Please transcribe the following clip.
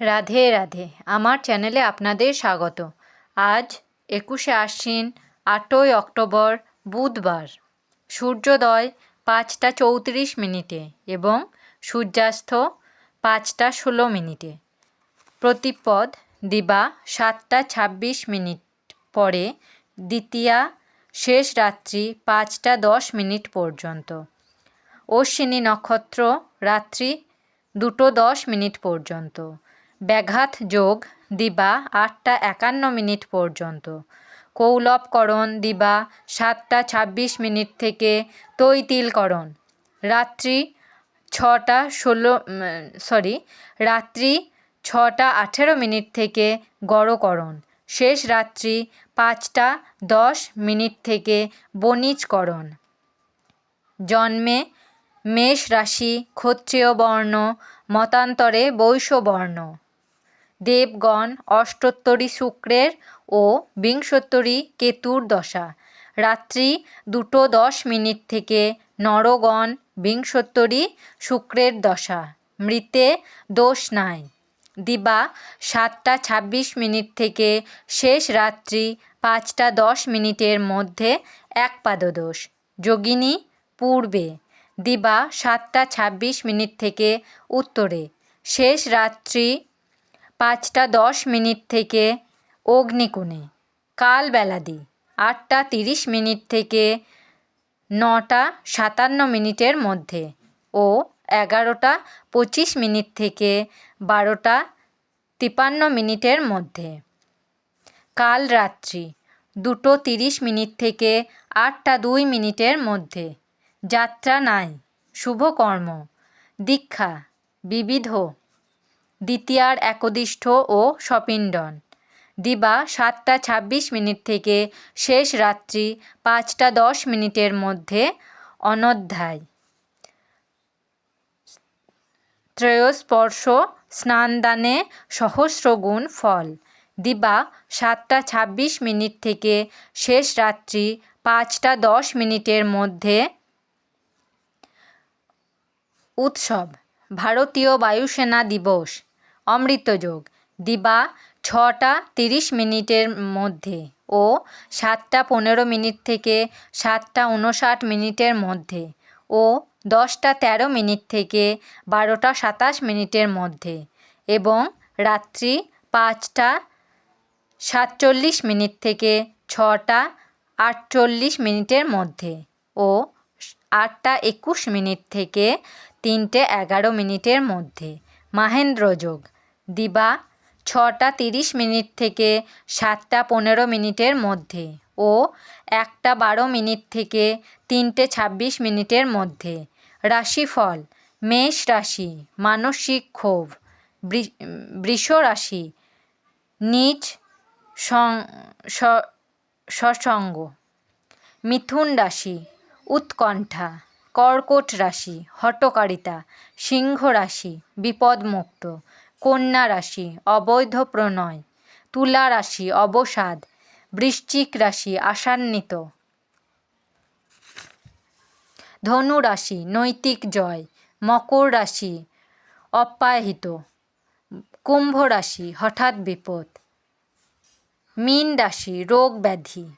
রাধে রাধে, আমার চ্যানেলে আপনাদের স্বাগত। আজ একুশে আশ্বিন, আটই অক্টোবর, বুধবার। সূর্যোদয় পাঁচটা চৌত্রিশ মিনিটে এবং সূর্যাস্ত পাঁচটা ষোলো মিনিটে। প্রতিপদ দিবা সাতটা ছাব্বিশ মিনিট পরে দ্বিতীয়া শেষ রাত্রি পাঁচটা দশ মিনিট পর্যন্ত। অশ্বিনী নক্ষত্র রাত্রি দুটো দশ মিনিট পর্যন্ত। ব্যাঘাত যোগ দিবা আটটা একান্ন মিনিট পর্যন্ত। কৌলবকরণ দিবা সাতটা ছাব্বিশ মিনিট থেকে তৈতিলকরণ। রাত্রি ছটা ষোলো সরি রাত্রি ছটা আঠেরো মিনিট থেকে গড়করণ। শেষ রাত্রি পাঁচটা দশ মিনিট থেকে বণিজকরণ। জন্মে মেষ রাশি, ক্ষত্রিয় বর্ণ, মতান্তরে বৈশ্য বর্ণ। দেবগণ, অষ্টোত্তরী শুক্রের ও বিংশোত্তরী কেতুর দশা। রাত্রি দুটো দশ মিনিট থেকে নরগণ, বিংশোত্তরী শুক্রের দশা। মৃতে দোষ নাই। দিবা সাতটা ছাব্বিশ মিনিট থেকে শেষ রাত্রি পাঁচটা দশ মিনিটের মধ্যে এক পাদদোষ। যোগিনী পূর্বে। দিবা সাতটা ছাব্বিশ মিনিট থেকে উত্তরে। শেষ রাত্রি পাঁচটা দশ মিনিট থেকে অগ্নিকোণে কাল বেলাদি আটটা তিরিশ মিনিট থেকে নটা সাতান্ন মিনিটের মধ্যে ও এগারোটা পঁচিশ মিনিট থেকে বারোটা তিপান্ন মিনিটের মধ্যে। কাল রাত্রি দুটো তিরিশ মিনিট থেকে আটটা দুই মিনিটের মধ্যে। যাত্রা নাই, শুভকর্ম, দীক্ষা, বিবিধ দ্বিতীয়ার একদিষ্ঠ ও সপিণ্ডন দিবা সাতটা ছাব্বিশ মিনিট থেকে শেষ রাত্রি পাঁচটা দশ মিনিটের মধ্যে অনধ্যায়। ত্রয়স্পর্শ স্নানদানে সহস্রগুণ ফল। দিবা সাতটা ছাব্বিশ মিনিট থেকে শেষ রাত্রি পাঁচটা দশ মিনিটের মধ্যে উৎসব। ভারতীয় বায়ুসেনা দিবস। অমৃতযোগ। দিবা ছটা তিরিশ মিনিটের মধ্যে ও সাতটা পনেরো মিনিট থেকে সাতটা উনষাট মিনিটের মধ্যে ও দশটা তেরো মিনিট থেকে বারোটা সাতাশ মিনিটের মধ্যে এবং রাত্রি পাঁচটা সাতচল্লিশ মিনিট থেকে ছটা আটচল্লিশ মিনিটের মধ্যে ও আটটা একুশ মিনিট থেকে তিনটে এগারো মিনিটের মধ্যে। মাহেন্দ্রযোগ। দিবা ছটা তিরিশ মিনিট থেকে সাতটা পনেরো মিনিটের মধ্যে ও একটা বারো মিনিট থেকে তিনটে ছাব্বিশ মিনিটের মধ্যে। রাশিফল, মেষ রাশি, মানসিক ক্ষোভ বৃষ রাশি নিজ সসঙ্গ। মিথুন রাশি, উৎকণ্ঠা, কর্কট রাশি, হটকারিতা, সিংহ রাশি, বিপদমুক্ত। কন্যা রাশি, অবৈধ প্রণয়, তুলা রাশি, অবসাদ, বৃশ্চিক রাশি, আশান্বিত। ধনু রাশি, নৈতিক জয়, মকর রাশি অপ্যাহিত কুম্ভ রাশি, হঠাৎ বিপদ। মীন রাশি, রোগ ব্যাধি।